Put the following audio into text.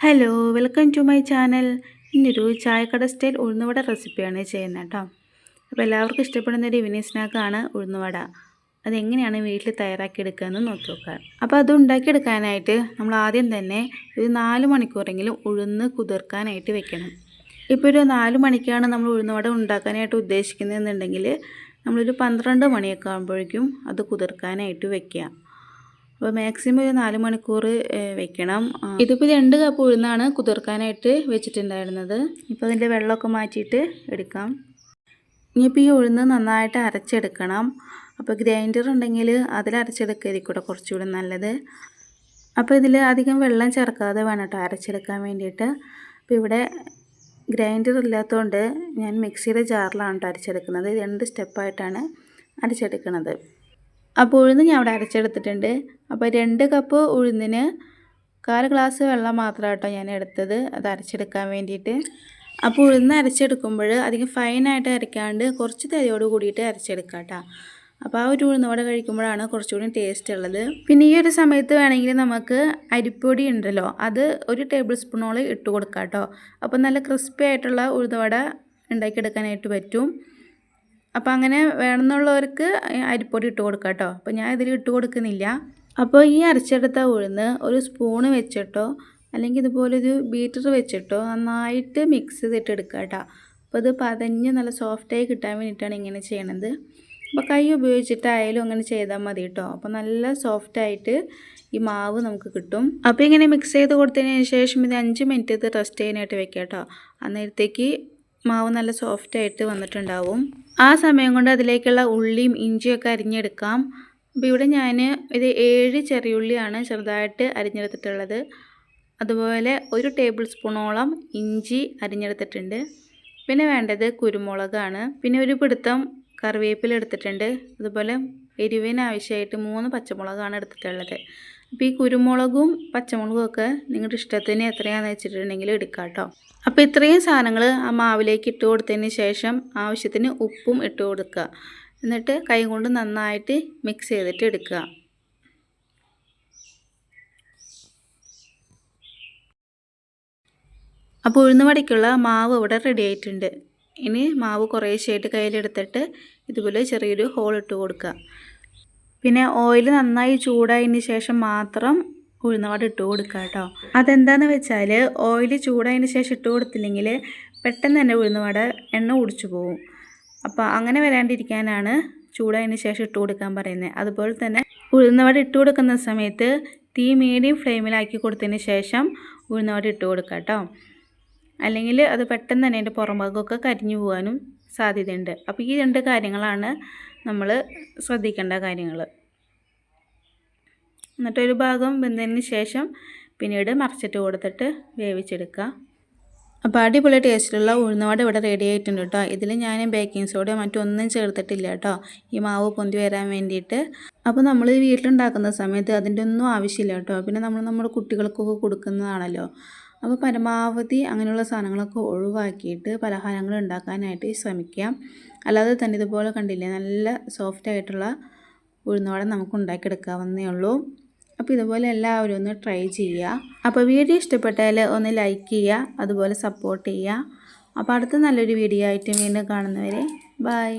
Hello welcome to my channel ഇന്നൊരു ചായക്കട style ഉഴുന്നുവട റെസിപ്പിയാണ് ചെയ്യുന്നത് കേട്ടോ. അപ്പോൾ എല്ലാവർക്കും ഇഷ്ടപ്പെടുന്ന ഒരു ഈവനിങ് സ്നാക്കാണ് ഉഴുന്നുവട. അതെങ്ങനെയാണ് വീട്ടിൽ തയ്യാറാക്കിയെടുക്കുകയെന്ന് നോക്കി നോക്കാം അപ്പോൾ അത് ഉണ്ടാക്കിയെടുക്കാനായിട്ട് നമ്മൾ ആദ്യം തന്നെ ഒരു നാല് മണിക്കൂറെങ്കിലും ഉഴുന്ന് കുതിർക്കാനായിട്ട് വെക്കണം. ഇപ്പോൾ ഒരു നാല് മണിക്കാണ് നമ്മൾ ഉഴുന്നുവട ഉണ്ടാക്കാനായിട്ട് ഉദ്ദേശിക്കുന്നതെന്നുണ്ടെങ്കിൽ നമ്മളൊരു പന്ത്രണ്ട് മണിയൊക്കെ ആകുമ്പോഴേക്കും അത് കുതിർക്കാനായിട്ട് വെക്കുക. അപ്പോൾ മാക്സിമം ഒരു നാല് മണിക്കൂർ വെക്കണം. ഇതിപ്പോൾ രണ്ട് കപ്പ് ഉഴുന്നാണ് കുതിർക്കാനായിട്ട് വെച്ചിട്ടുണ്ടായിരുന്നത്. ഇപ്പോൾ അതിന്റെ വെള്ളമൊക്കെ മാറ്റിയിട്ട് എടുക്കാം. ഇനിയിപ്പോൾ ഈ ഉഴുന്ന് നന്നായിട്ട് അരച്ചെടുക്കണം. അപ്പോൾ ഗ്രൈൻഡർ ഉണ്ടെങ്കിൽ അതിൽ അരച്ചെടുക്കായിരിക്കും കുറച്ചുകൂടെ നല്ലത്. അപ്പോൾ ഇതിൽ അധികം വെള്ളം ചേർക്കാതെ വേണം കേട്ടോ അരച്ചെടുക്കാൻ വേണ്ടിയിട്ട്. അപ്പോൾ ഇവിടെ ഗ്രൈൻഡർ ഇല്ലാത്തതുകൊണ്ട് ഞാൻ മിക്സിയുടെ ജാറിലാണ് കേട്ടോ അരച്ചെടുക്കുന്നത്. രണ്ട് സ്റ്റെപ്പായിട്ടാണ് അരച്ചെടുക്കുന്നത്. അപ്പോൾ ഉഴുന്ന് ഞാൻ അവിടെ അരച്ചെടുത്തിട്ടുണ്ട്. അപ്പോൾ രണ്ട് കപ്പ് ഉഴുന്നിന് കാൽ ഗ്ലാസ് വെള്ളം മാത്രം കേട്ടോ ഞാൻ എടുത്തത്. അത് അരച്ചെടുക്കാൻ വേണ്ടിയിട്ട്. അപ്പോൾ ഉഴുന്ന് അരച്ചെടുക്കുമ്പോൾ അധികം ഫൈനായിട്ട് അരയ്ക്കാണ്ട് കുറച്ച് തരിയോട് കൂടിയിട്ട് അരച്ചെടുക്കാം കേട്ടോ. അപ്പോൾ ആ ഒരു ഉഴുന്നോടെ കഴിക്കുമ്പോഴാണ് കുറച്ചുകൂടി ടേസ്റ്റ് ഉള്ളത്. പിന്നെ ഈ ഒരു സമയത്ത് വേണമെങ്കിൽ നമുക്ക് അരിപ്പൊടി ഉണ്ടല്ലോ അത് ഒരു ടേബിൾ സ്പൂണോളം ഇട്ട് കൊടുക്കാം കേട്ടോ. അപ്പോൾ നല്ല ക്രിസ്പി ആയിട്ടുള്ള ഉഴുന്നവട ഉണ്ടാക്കിയെടുക്കാനായിട്ട് പറ്റും. അപ്പോൾ അങ്ങനെ വേണമെന്നുള്ളവർക്ക് അരിപ്പൊടി ഇട്ട് കൊടുക്കാം കേട്ടോ. അപ്പോൾ ഞാൻ ഇതിൽ ഇട്ട് കൊടുക്കുന്നില്ല. അപ്പോൾ ഈ അരച്ചെടുത്ത ഉഴുന്ന് ഒരു സ്പൂണ് വെച്ചിട്ടോ അല്ലെങ്കിൽ ഇതുപോലൊരു ബീറ്റർ വെച്ചിട്ടോ നന്നായിട്ട് മിക്സ് ചെയ്തിട്ട് എടുക്കുക കേട്ടോ. അപ്പോൾ ഇത് പതഞ്ഞ് നല്ല സോഫ്റ്റായി കിട്ടാൻ വേണ്ടിയിട്ടാണ് ഇങ്ങനെ ചെയ്യണത്. അപ്പോൾ കൈ ഉപയോഗിച്ചിട്ടായാലും അങ്ങനെ ചെയ്താൽ മതി കേട്ടോ. അപ്പോൾ നല്ല സോഫ്റ്റായിട്ട് ഈ മാവ് നമുക്ക് കിട്ടും. അപ്പോൾ ഇങ്ങനെ മിക്സ് ചെയ്ത് കൊടുത്തതിന് ശേഷം ഇത് അഞ്ച് മിനിറ്റ് ഇത് റെസ്റ്റ് ചെയ്യാനായിട്ട് വെക്കാം കേട്ടോ. അന്നേരത്തേക്ക് മാവ് നല്ല സോഫ്റ്റായിട്ട് വന്നിട്ടുണ്ടാവും. ആ സമയം കൊണ്ട് അതിലേക്കുള്ള ഉള്ളിയും ഇഞ്ചിയൊക്കെ അരിഞ്ഞെടുക്കാം. അപ്പോൾ ഇവിടെ ഞാൻ ഇത് ഏഴ് ചെറിയുള്ളിയാണ് ചെറുതായിട്ട് അരിഞ്ഞെടുത്തിട്ടുള്ളത്. അതുപോലെ ഒരു ടേബിൾ സ്പൂണോളം ഇഞ്ചി അരിഞ്ഞെടുത്തിട്ടുണ്ട്. പിന്നെ വേണ്ടത് കുരുമുളകാണ്. പിന്നെ ഒരു പിടുത്തം കറിവേപ്പില എടുത്തിട്ടുണ്ട്. അതുപോലെ എരിവിന് ആവശ്യമായിട്ട് മൂന്ന് പച്ചമുളകാണ് എടുത്തിട്ടുള്ളത്. അപ്പോൾ ഈ കുരുമുളകും പച്ചമുളകും ഒക്കെ നിങ്ങളുടെ ഇഷ്ടത്തിന് എത്രയാണെന്ന് വെച്ചിട്ടുണ്ടെങ്കിൽ എടുക്കാം കേട്ടോ അപ്പോൾ ഇത്രയും സാധനങ്ങൾ ആ മാവിലേക്ക് ഇട്ട് കൊടുത്തതിന് ശേഷം ആവശ്യത്തിന് ഉപ്പും ഇട്ട് കൊടുക്കുക. എന്നിട്ട് കൈ കൊണ്ട് നന്നായിട്ട് മിക്സ് ചെയ്തിട്ട് എടുക്കുക. അപ്പോൾ ഉഴുന്ന് ഉഴുന്നുവടയ്ക്കുള്ള മാവ് ഇവിടെ റെഡി ആയിട്ടുണ്ട്. ഇനി മാവ് കുറേശ്ശായിട്ട് കയ്യിലെടുത്തിട്ട് ഇതുപോലെ ചെറിയൊരു ഹോൾ ഇട്ട് കൊടുക്കുക. പിന്നെ ഓയിൽ നന്നായി ചൂടായതിന് ശേഷം മാത്രം ഉഴുന്നവട ഇട്ട് കൊടുക്കുക കേട്ടോ അതെന്താണെന്ന് വെച്ചാൽ ഓയിൽ ചൂടായതിന് ശേഷം ഇട്ട് കൊടുത്തില്ലെങ്കിൽ പെട്ടെന്ന് തന്നെ ഉഴുന്നവട എണ്ണ കുടിച്ചു പോകും. അപ്പോൾ അങ്ങനെ വരാണ്ടിരിക്കാനാണ് ചൂടായതിന് ശേഷം ഇട്ട് കൊടുക്കാൻ പറയുന്നത്. അതുപോലെ തന്നെ ഉഴുന്നവട ഇട്ട് കൊടുക്കുന്ന സമയത്ത് തീ മീഡിയം ഫ്ലെയിമിലാക്കി കൊടുത്തതിന് ശേഷം ഉഴുന്നവട ഇട്ട് കൊടുക്കുക കേട്ടോ അല്ലെങ്കിൽ അത് പെട്ടെന്ന് തന്നെ അതിന്റെ പുറംഭാഗമൊക്കെ കരിഞ്ഞു പോകാനും സാധ്യതയുണ്ട്. അപ്പോൾ ഈ രണ്ട് കാര്യങ്ങളാണ് നമ്മൾ ശ്രദ്ധിക്കേണ്ട കാര്യങ്ങൾ എന്നിട്ടൊരു ഭാഗം വെന്തതിന് ശേഷം പിന്നീട് മറച്ചിട്ട് കൊടുത്തിട്ട് വേവിച്ചെടുക്കുക. അപ്പോൾ അടിപൊളി ടേസ്റ്റിലുള്ള ഉഴുന്നവട ഇവിടെ റെഡി ആയിട്ടുണ്ട് കേട്ടോ. ഇതിൽ ഞാൻ ബേക്കിംഗ് സോഡ മറ്റൊന്നും ചേർത്തിട്ടില്ല കേട്ടോ. ഈ മാവ് പൊന്തി വരാൻ വേണ്ടിയിട്ട്. അപ്പോൾ നമ്മൾ വീട്ടിലുണ്ടാക്കുന്ന സമയത്ത് അതിന്റെ ഒന്നും ആവശ്യമില്ല കേട്ടോ. പിന്നെ നമ്മൾ നമ്മുടെ കുട്ടികൾക്കൊക്കെ കൊടുക്കുന്നതാണല്ലോ. അപ്പോൾ പരമാവധി അങ്ങനെയുള്ള സാധനങ്ങളൊക്കെ ഒഴിവാക്കിയിട്ട് പലഹാരങ്ങൾ ഉണ്ടാക്കാനായിട്ട് ശ്രമിക്കാം. അല്ലാതെ തന്നെ ഇതുപോലെ കണ്ടില്ലേ നല്ല സോഫ്റ്റ് ആയിട്ടുള്ള ഉഴുന്നവട നമുക്ക് ഉണ്ടാക്കിയെടുക്കാവുന്നേ ഉള്ളൂ. അപ്പോൾ ഇതുപോലെ എല്ലാവരും ഒന്ന് ട്രൈ ചെയ്യുക. അപ്പോൾ വീഡിയോ ഇഷ്ടപ്പെട്ടാൽ ഒന്ന് ലൈക്ക് ചെയ്യുക അതുപോലെ സപ്പോർട്ട് ചെയ്യുക. അപ്പോൾ അടുത്ത നല്ലൊരു വീഡിയോ ആയിട്ട് വീണ്ടും കാണുന്നവരെ ബൈ